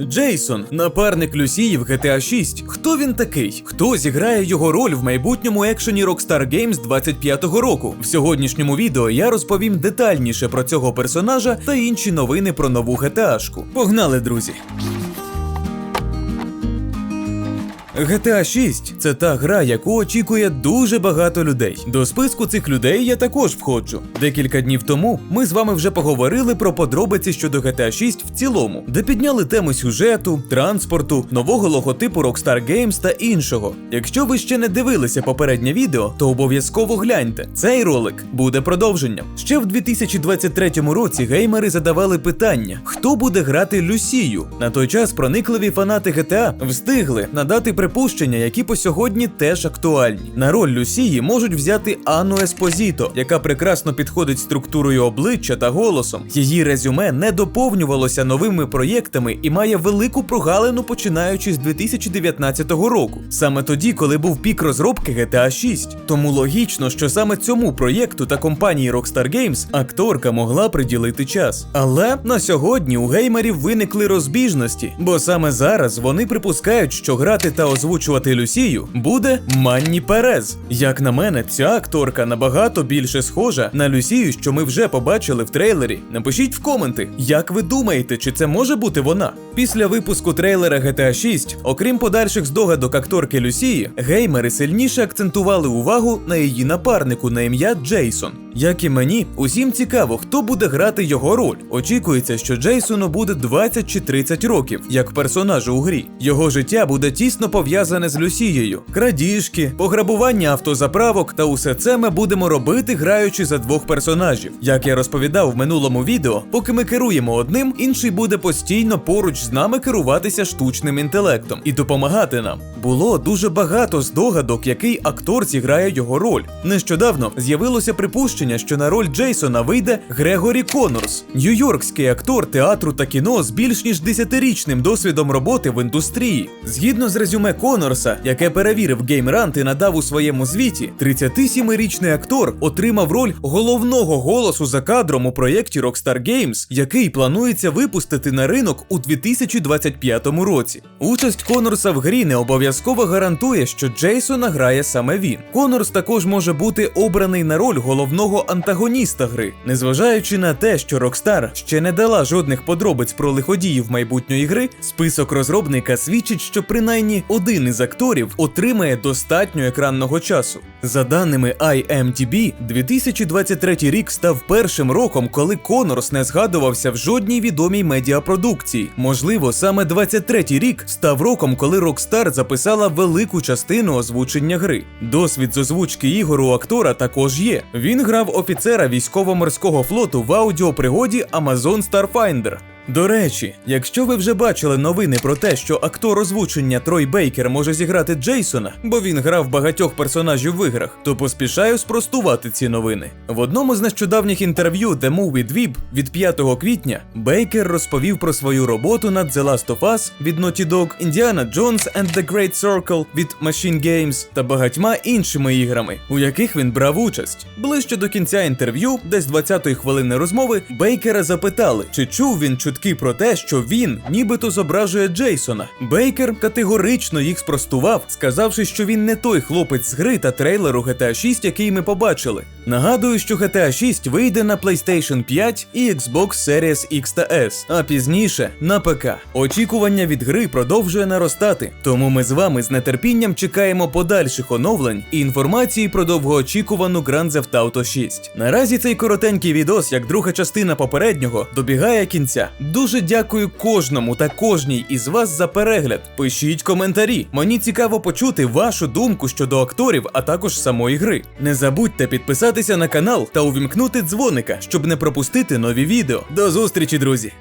Джейсон, напарник Люсії в GTA 6. Хто він такий? Хто зіграє його роль в майбутньому екшені Rockstar Games 25-го року? В сьогоднішньому відео я розповім детальніше про цього персонажа та інші новини про нову GTA-шку. Погнали, друзі! GTA 6 це та гра, яку очікує дуже багато людей. До списку цих людей я також входжу. Декілька днів тому ми з вами вже поговорили про подробиці щодо GTA 6 в цілому, де підняли тему сюжету, транспорту, нового логотипу Rockstar Games та іншого. Якщо ви ще не дивилися попереднє відео, то обов'язково гляньте. Цей ролик буде продовженням. Ще в 2023 році геймери задавали питання: хто буде грати Люсію? На той час проникливі фанати GTA встигли надати припущення, які по сьогодні теж актуальні. На роль Люсії можуть взяти Анну Еспозіто, яка прекрасно підходить структурою обличчя та голосом. Її резюме не доповнювалося новими проєктами і має велику прогалину починаючи з 2019 року, саме тоді, коли був пік розробки GTA 6. Тому логічно, що саме цьому проєкту та компанії Rockstar Games акторка могла приділити час. Але на сьогодні у геймерів виникли розбіжності, бо саме зараз вони припускають, що грати та озвучувати Люсію буде Манні Перез. Як на мене, ця акторка набагато більше схожа на Люсію, що ми вже побачили в трейлері. Напишіть в коменти, як ви думаєте, чи це може бути вона? Після випуску трейлера GTA 6, окрім подальших здогадок акторки Люсії, геймери сильніше акцентували увагу на її напарнику на ім'я Джейсон. Як і мені, усім цікаво, хто буде грати його роль. Очікується, що Джейсону буде 20 чи 30 років, як персонажу у грі. Його життя буде тісно пов'язане з Люсією: крадіжки, пограбування автозаправок та усе це ми будемо робити, граючи за двох персонажів. Як я розповідав в минулому відео, поки ми керуємо одним, інший буде постійно поруч з нами керуватися штучним інтелектом і допомагати нам. Було дуже багато здогадок, який актор зіграє його роль. Нещодавно з'явилося припущення, що на роль Джейсона вийде Грегорі Конорс, нью-йоркський актор театру та кіно з більш ніж 10-річним досвідом роботи в індустрії. Згідно з резюме Конорса, яке перевірив GameRant і надав у своєму звіті, 37-річний актор отримав роль головного голосу за кадром у проєкті Rockstar Games, який планується випустити на ринок у 2025 році. Участь Конорса в грі не обов'язково гарантує, що Джейсона грає саме він. Конорс також може бути обраний на роль головного антагоніста гри, незважаючи на те, що Rockstar ще не дала жодних подробиць про лиходіїв майбутньої гри, список розробника свідчить, що принаймні один із акторів отримає достатньо екранного часу. За даними IMDb, 2023 рік став першим роком, коли Конорс не згадувався в жодній відомій медіапродукції. Можливо, саме 23-й рік став роком, коли Rockstar записала велику частину озвучення гри. Досвід з озвучки ігор у актора також є. Він грав офіцера військово-морського флоту в аудіопригоді Amazon Starfinder. До речі, якщо ви вже бачили новини про те, що актор озвучення Трой Бейкер може зіграти Джейсона, бо він грав багатьох персонажів в іграх, то поспішаю спростувати ці новини. В одному з нещодавніх інтерв'ю The Movie Dweeb від 5 квітня Бейкер розповів про свою роботу над The Last of Us від Naughty Dog, Indiana Jones and the Great Circle від Machine Games та багатьма іншими іграми, у яких він брав участь. Ближче до кінця інтерв'ю, десь 20-ї хвилини розмови, Бейкера запитали, чи чув він чутки про те, що він нібито зображує Джейсона. Бейкер категорично їх спростував, сказавши, що він не той хлопець з гри та трейлеру GTA 6, який ми побачили. Нагадую, що GTA 6 вийде на PlayStation 5 і Xbox Series X та S, а пізніше на ПК. Очікування від гри продовжує наростати, тому ми з вами з нетерпінням чекаємо подальших оновлень і інформації про довгоочікувану Grand Theft Auto 6. Наразі цей коротенький відос, як друга частина попереднього, добігає кінця. Дуже дякую кожному та кожній із вас за перегляд. Пишіть коментарі. Мені цікаво почути вашу думку щодо акторів, а також самої гри. Не забудьте підписатися на канал та увімкнути дзвоника, щоб не пропустити нові відео. До зустрічі, друзі!